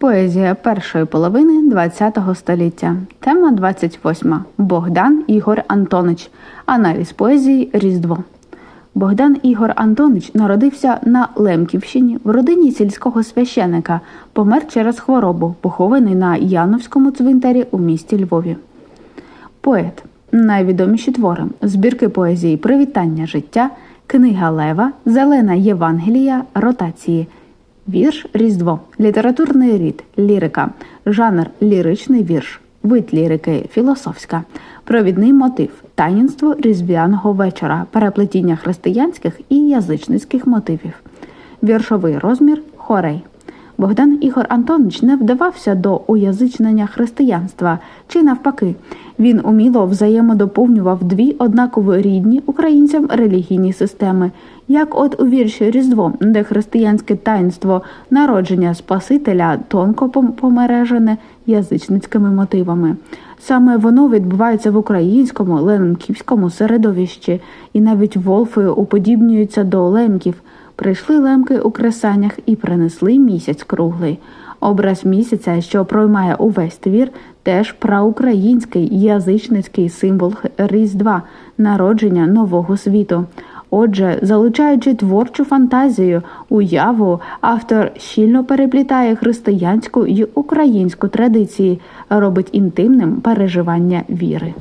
Поезія першої половини ХХ століття. Тема 28. Богдан Ігор Антонич. Аналіз поезії Різдво. Богдан Ігор Антонич народився на Лемківщині в родині сільського священика, помер через хворобу, похований на Яновському цвинтарі у місті Львові. Поет. Найвідоміші твори збірки поезії Привітання життя, Книга Лева, Зелена Євангелія, Ротації, Вірш Різдво, літературний рід, лірика, жанр ліричний вірш, вид лірики філософська, провідний мотив, таїнство різдвяного вечора, переплетіння християнських і язичницьких мотивів, віршовий розмір хорей. Богдан Ігор Антонович не вдавався до уязичнення християнства чи навпаки. Він уміло взаємодоповнював дві однаково рідні українцям релігійні системи, як от у вірші Різдво, де християнське таїнство народження Спасителя тонко пом- помережене язичницькими мотивами. Саме воно відбувається в українському лемківському середовищі, і навіть волфи уподібнюються до лемків. Прийшли лемки у кресаннях і принесли місяць круглий. Образ місяця, що проймає увесь твір, теж праукраїнський язичницький символ Різдва, народження нового світу. Отже, залучаючи творчу фантазію, уяву, автор щільно переплітає християнську й українську традиції, робить інтимним переживання віри.